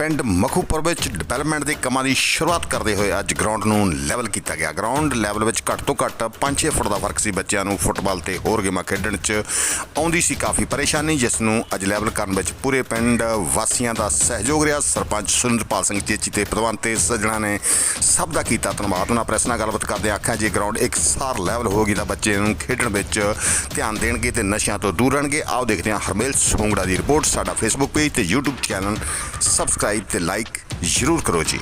ਪਿੰਡ ਮਖੂਪੁਰ ਵਿੱਚ ਡਿਵੈਲਪਮੈਂਟ ਦੇ ਕੰਮਾਂ ਦੀ ਸ਼ੁਰੂਆਤ ਕਰਦੇ ਹੋਏ ਅੱਜ ਗਰਾਊਂਡ ਨੂੰ ਲੈਵਲ ਕੀਤਾ ਗਿਆ। ਗਰਾਊਂਡ ਲੈਵਲ ਵਿੱਚ ਘੱਟ ਤੋਂ ਘੱਟ 5-6 ਫੁੱਟ ਦਾ ਫ਼ਰਕ ਸੀ। ਬੱਚਿਆਂ ਨੂੰ ਫੁੱਟਬਾਲ ਤੇ ਹੋਰ ਗੇਮਾਂ ਖੇਡਣ 'ਚ ਆਉਂਦੀ ਸੀ ਕਾਫੀ ਪਰੇਸ਼ਾਨੀ, ਜਿਸ ਨੂੰ ਅੱਜ ਲੈਵਲ ਕਰਨ ਵਿੱਚ ਪੂਰੇ ਪਿੰਡ ਵਾਸੀਆਂ ਦਾ ਸਹਿਯੋਗ ਰਿਹਾ। ਸਰਪੰਚ ਸੁਰਿੰਦਰਪਾਲ ਸਿੰਘ ਚੇਚੀ ਤੇ ਪ੍ਰਧਾਨ ਤੇ ਸੱਜਣਾ ਨੇ ਸਭ ਦਾ ਕੀਤਾ ਧੰਨਵਾਦ। ਉਹਨਾਂ ਪ੍ਰੈਸ ਨਾਲ ਗੱਲਬਾਤ ਕਰਦੇ ਆਖਿਆ, ਜੇ ਗਰਾਊਂਡ ਇੱਕ ਸਾਰ ਲੈਵਲ ਹੋਗੀ ਤਾਂ ਬੱਚੇ ਨੂੰ ਖੇਡਣ ਵਿੱਚ ਧਿਆਨ ਦੇਣਗੇ ਤੇ ਨਸ਼ਿਆਂ ਤੋਂ ਦੂਰ ਰਹਿਣਗੇ। ਆਓ ਦੇਖਦੇ ਹਾਂ ਹਰਮੇਲ ਸੁੰਗੜਾ ਦੀ ਰਿਪੋਰਟ। ਸਾਡਾ ਫੇਸਬੁੱਕ ਪੇਜ ਤੇ YouTube ਚੈਨਲ ਸਬਸਕ੍ਰਾਈਬ ਤੇ ਲਾਈਕ ਜ਼ਰੂਰ ਕਰੋ ਜੀ।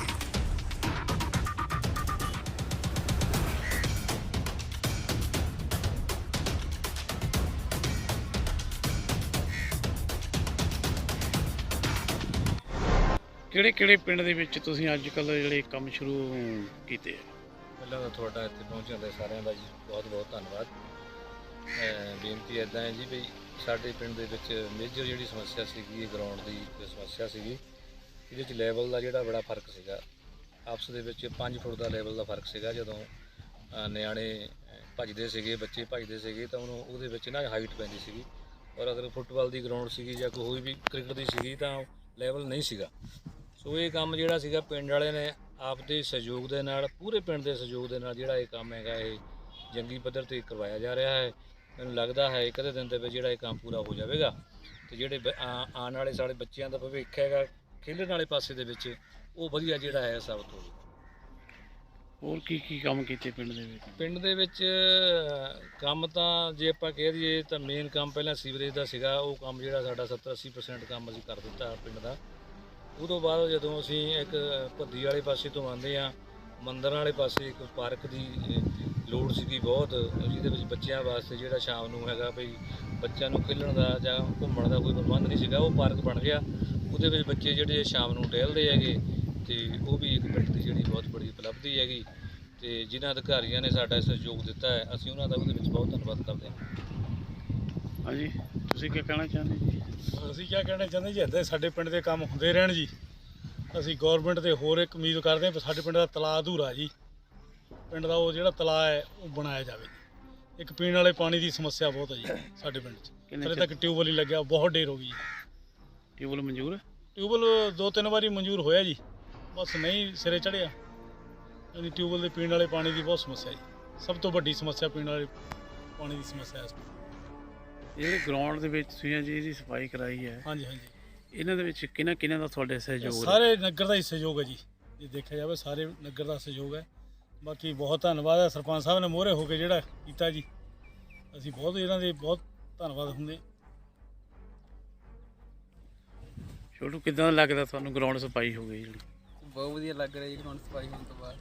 ਕਿਹੜੇ ਕਿਹੜੇ ਪਿੰਡ ਦੇ ਵਿੱਚ ਤੁਸੀਂ ਅੱਜ ਕੱਲ ਜਿਹੜੇ ਕੰਮ ਸ਼ੁਰੂ ਕੀਤੇ ਆ? ਪਹਿਲਾਂ ਤਾਂ ਤੁਹਾਡਾ ਇੱਥੇ ਪਹੁੰਚਣ ਦੇ ਸਾਰਿਆਂ ਦਾ ਜੀ ਬਹੁਤ ਬਹੁਤ ਧੰਨਵਾਦ। ਅਹ ਬੇਨਤੀ ਇਦਾਂ ਹੈ ਜੀ ਵੀ ਸਾਡੇ ਪਿੰਡ ਦੇ ਵਿੱਚ ਮੇਜਰ ਜਿਹੜੀ ਸਮੱਸਿਆ ਸੀਗੀ ਗਰਾਊਂਡ ਦੀ ਸਮੱਸਿਆ ਸੀਗੀ ਇਹਦੇ 'ਚ ਲੈਵਲ ਦਾ ਜਿਹੜਾ ਬੜਾ ਫ਼ਰਕ ਸੀਗਾ। ਆਪਸ ਦੇ ਵਿੱਚ 5 ਫੁੱਟ ਦਾ ਲੈਵਲ ਦਾ ਫ਼ਰਕ ਸੀਗਾ। ਜਦੋਂ, ਅਹ, ਨਿਆਣੇ ਭੱਜਦੇ ਸੀਗੇ, ਬੱਚੇ ਭੱਜਦੇ ਸੀਗੇ, ਤਾਂ ਉਹਨੂੰ ਉਹਦੇ ਵਿੱਚ ਨਾ ਹਾਈਟ ਪੈਂਦੀ ਸੀਗੀ। ਔਰ ਅਗਰ ਫੁੱਟਬਾਲ ਦੀ ਗਰਾਊਂਡ ਸੀਗੀ ਜਾਂ ਕੋਈ ਵੀ ਕ੍ਰਿਕਟ ਦੀ ਸੀਗੀ, ਤਾਂ ਲੈਵਲ ਨਹੀਂ ਸੀਗਾ। ਸੋ ਇਹ ਕੰਮ ਜਿਹੜਾ ਸੀਗਾ, ਪਿੰਡ ਵਾਲਿਆਂ ਨੇ ਆਪਦੇ ਸਹਿਯੋਗ ਦੇ ਨਾਲ, ਪੂਰੇ ਪਿੰਡ ਦੇ ਸਹਿਯੋਗ ਦੇ ਨਾਲ ਜਿਹੜਾ ਇਹ ਕੰਮ ਹੈਗਾ, ਇਹ ਜੰਗੀ ਪੱਧਰ ਤੇ ਕਰਵਾਇਆ ਜਾ ਰਿਹਾ ਹੈ। ਮੈਨੂੰ ਲੱਗਦਾ ਹੈ ਇੱਕ ਅੱਧੇ ਦਿਨ ਦੇ ਵਿੱਚ ਜਿਹੜਾ ਇਹ ਕੰਮ ਪੂਰਾ ਹੋ ਜਾਵੇਗਾ। ਤੇ ਜਿਹੜੇ ਬ- ਆ- ਆਉਣ ਵਾਲੇ ਸਾਡੇ ਬੱਚਿਆਂ ਦਾ ਭਵਿੱਖ ਹੈਗਾ ਖੇਡਣ ਵਾਲੇ ਪਾਸੇ ਦੇ ਵਿੱਚ ਉਹ ਵਧੀਆ ਜਿਹੜਾ ਹੈ ਸਾਬਤ ਹੋਵੇਗਾ ਹੋਰ ਕੀ ਕੀ ਕੰਮ ਕੀਤੇ ਪਿੰਡ ਦੇ ਵਿੱਚ? ਪਿੰਡ ਦੇ ਵਿੱਚ ਕੰਮ ਤਾਂ ਜੇ ਆਪਾਂ ਕਹਿ ਦਈਏ ਤਾਂ ਮੇਨ ਕੰਮ ਪਹਿਲਾਂ ਸੀਵਰੇਜ ਦਾ ਸੀਗਾ ਉਹ ਕੰਮ ਜਿਹੜਾ ਸਾਡਾ 70 80% ਕੰਮ ਅਸੀਂ ਕਰ ਦਿੱਤਾ ਪਿੰਡ ਦਾ। ਉਦੋਂ ਬਾਅਦ ਜਦੋਂ ਅਸੀਂ ਇੱਕ ਭੱਦੀ ਵਾਲੇ ਪਾਸੇ ਤੋਂ ਆਉਂਦੇ ਆ ਮੰਦਰ ਵਾਲੇ ਪਾਸੇ ਇੱਕ ਪਾਰਕ ਦੀ ਲੋੜ ਸੀਗੀ ਬਹੁਤ ਜਿਹਦੇ ਵਿੱਚ ਬੱਚਿਆਂ ਵਾਸਤੇ ਜਿਹੜਾ ਸ਼ਾਮ ਨੂੰ ਹੈਗਾ ਭਈ ਬੱਚਿਆਂ ਨੂੰ ਖੇਡਣ ਦਾ ਜਾਂ ਘੁੰਮਣ ਦਾ ਕੋਈ ਪ੍ਰਬੰਧ ਨਹੀਂ ਸੀਗਾ ਉਹ ਪਾਰਕ ਬਣ ਗਿਆ। ਉਹਦੇ ਵਿੱਚ ਬੱਚੇ ਜਿਹੜੇ ਸ਼ਾਮ ਨੂੰ ਟਹਿਲਦੇ ਹੈਗੇ ਤੇ ਉਹ ਵੀ ਇੱਕ ਪਿੰਡ ਦੀ ਜਿਹੜੀ ਬਹੁਤ ਬੜੀ ਉਪਲਬਧੀ ਹੈਗੀ ਤੇ ਜਿਨ੍ਹਾਂ ਅਧਿਕਾਰੀਆਂ ਨੇ ਸਾਡਾ ਸਹਿਯੋਗ ਦਿੱਤਾ ਹੈ ਅਸੀਂ ਉਹਨਾਂ ਦਾ ਉਹਦੇ ਵਿੱਚ ਬਹੁਤ ਧੰਨਵਾਦ ਕਰਦੇ ਹਾਂ। ਹਾਂਜੀ ਤੁਸੀਂ ਕੀ ਕਹਿਣਾ ਚਾਹੁੰਦੇ ਜੀ? ਅਸੀਂ ਕੀ ਕਹਿਣਾ ਚਾਹੁੰਦੇ ਜੀ ਇੱਦਾਂ ਹੀ ਸਾਡੇ ਪਿੰਡ ਦੇ ਕੰਮ ਹੁੰਦੇ ਰਹਿਣ ਜੀ। ਅਸੀਂ ਗਵਰਨਮੈਂਟ ਤੇ ਹੋਰ ਇੱਕ ਉਮੀਦ ਕਰਦੇ ਹਾਂ ਵੀ ਸਾਡੇ ਪਿੰਡ ਦਾ ਤਲਾਅ ਅਧੂਰਾ ਜੀ। ਪਿੰਡ ਦਾ ਉਹ ਜਿਹੜਾ ਤਲਾਅ ਹੈ ਉਹ ਬਣਾਇਆ ਜਾਵੇ। ਇੱਕ ਪੀਣ ਵਾਲੇ ਪਾਣੀ ਦੀ ਸਮੱਸਿਆ ਬਹੁਤ ਹੈ ਜੀ ਸਾਡੇ ਪਿੰਡ 'ਚ। ਹਲੇ ਤੱਕ ਟਿਊਬਵੈਲ ਨਹੀਂ ਲੱਗਿਆ ਬਹੁਤ ਢੇਰ ਹੋ ਗਈ ਜੀ। ਟਿਊਬਲ ਮਨਜ਼ੂਰ ਹੈ? ਟਿਊਬਵੈਲ ਦੋ ਤਿੰਨ ਵਾਰੀ ਮਨਜ਼ੂਰ ਹੋਇਆ ਜੀ। ਬਸ ਨਹੀਂ ਸਿਰੇ ਚੜਿਆ ਯਾਨੀ ਟਿਊਬਵੈਲ ਦੇ ਪੀਣ ਵਾਲੇ ਪਾਣੀ ਦੀ ਬਹੁਤ ਸਮੱਸਿਆ ਜੀ। ਸਭ ਤੋਂ ਵੱਡੀ ਸਮੱਸਿਆ ਪੀਣ ਵਾਲੇ ਪਾਣੀ ਦੀ ਸਮੱਸਿਆ ਹੈ ਇਸ ਵੇਲੇ। ਜਿਹੜੇ ਗਰਾਊਂਡ ਦੇ ਵਿੱਚ ਤੁਸੀਂ ਜੀ ਇਹਦੀ ਸਫ਼ਾਈ ਕਰਾਈ ਹੈ ਹਾਂਜੀ ਹਾਂਜੀ। ਇਹਨਾਂ ਦੇ ਵਿੱਚ ਕਿਹਨਾਂ ਕਿਹਨਾਂ ਦਾ ਤੁਹਾਡੇ ਸਹਿਯੋਗ ਰਿਹਾ? ਸਾਰੇ ਨਗਰ ਦਾ ਹੀ ਸਹਿਯੋਗ ਹੈ ਜੀ। ਜੇ ਦੇਖਿਆ ਜਾਵੇ ਸਾਰੇ ਨਗਰ ਦਾ ਸਹਿਯੋਗ ਹੈ। ਬਾਕੀ ਬਹੁਤ ਧੰਨਵਾਦ ਹੈ। ਸਰਪੰਚ ਸਾਹਿਬ ਨੇ ਮੋਹਰੇ ਹੋ ਕੇ ਜਿਹੜਾ ਕੀਤਾ ਜੀ। ਅਸੀਂ ਬਹੁਤ ਇਹਨਾਂ ਦੇ ਬਹੁਤ ਧੰਨਵਾਦ ਹੁੰਦੇ ਛੋਟੂ ਕਿਦਾਂ ਲੱਗਦਾ ਤੁਹਾਨੂੰ ਗਰਾਊਂਡ ਸਫ਼ਾਈ ਹੋ ਗਈ ਜਿਹੜੀ ਬਹੁਤ ਵਧੀਆ ਲੱਗ ਰਿਹਾ ਜੀ ਹੁਣ ਸਫ਼ਾਈ ਹੋਣ ਤੋਂ ਬਾਅਦ।